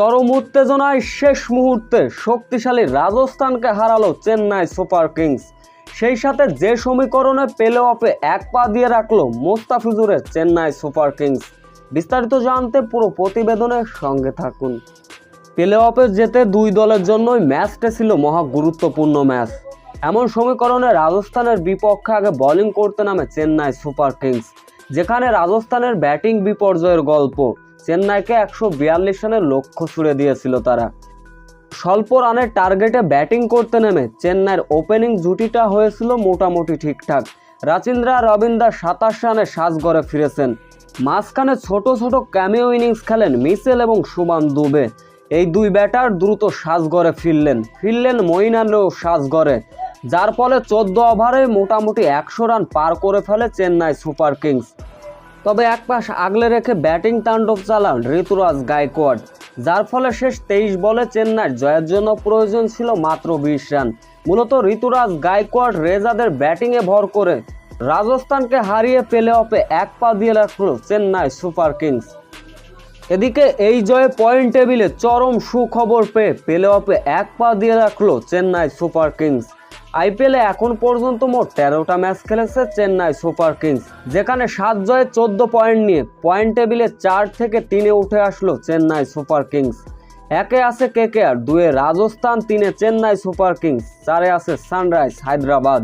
চরম উত্তেজনায় শেষ মুহূর্তে শক্তিশালী রাজস্থানকে হারালো চেন্নাই সুপার কিংস। সেই সাথে যে সমীকরণে প্লে অফে এক পা দিয়ে রাখল মোস্তাফিজুরের চেন্নাই সুপার কিংস। বিস্তারিত জানতে পুরো প্রতিবেদনের সঙ্গে থাকুন। প্লে অফে যেতে দুই দলের জন্যই ম্যাচটা ছিল মহা গুরুত্বপূর্ণ ম্যাচ। এমন সমীকরণে রাজস্থানের বিপক্ষে আগে বোলিং করতে নামে চেন্নাই সুপার কিংস, যেখানে রাজস্থানের ব্যাটিং বিপর্যয়ের গল্প। চেন্নাইকে একশো বিয়াল্লিশ রানের লক্ষ্য ছুড়ে দিয়েছিল তারা। স্বল্প রানের টার্গেটে ব্যাটিং করতে নেমে চেন্নাইয়ের ওপেনিং জুটিটা হয়েছিল মোটামুটি ঠিকঠাক। রাচিন্দ্রা, রবীন্দ্রা সাতাশ রানে সাজ গড়ে ফিরেছেন। মাঝখানে ছোট ছোট ক্যামিও ইনিংস খেলেন মিসেল এবং সুমান দুবে। এই দুই ব্যাটার দ্রুত সাজগড়ে ফিরলেন। ফিরলেন মঈন আলীও সাজগড়ে যার ফলে চোদ্দ ওভারে মোটামুটি একশো রান পার করে ফেলে চেন্নাই সুপার কিংস। তবে এক পাশ আগলে রেখে ব্যাটিং তাণ্ডব চালান ঋতুরাজ গায়কোয়াড, যার ফলে শেষ তেইশ বলে চেন্নাইয়ের জয়ের জন্য প্রয়োজন ছিল মাত্র বিশ রান। মূলত ঋতুরাজ গায়কোয়াড রেজাদের ব্যাটিংয়ে ভর করে রাজস্থানকে হারিয়ে প্লে অফে এক পা দিয়ে রাখল চেন্নাই সুপার কিংস। এদিকে এই জয়ে পয়েন্ট টেবিলে চরম সুখবর পেয়ে প্লে অফে এক পা দিয়ে রাখল চেন্নাই সুপার কিংস। আইপিএলে এখন পর্যন্ত মোট তেরোটা ম্যাচ খেলেছে চেন্নাই সুপার কিংস, যেখানে সাত জয়ে চোদ্দ পয়েন্ট নিয়ে পয়েন্ট টেবিলে চার থেকে তিনে উঠে আসলো চেন্নাই সুপার কিংস। একে আছে কেকেআর দুয়ে রাজস্থান, তিনে চেন্নাই সুপার কিংস, চারে আছে সানরাইজ হায়দ্রাবাদ।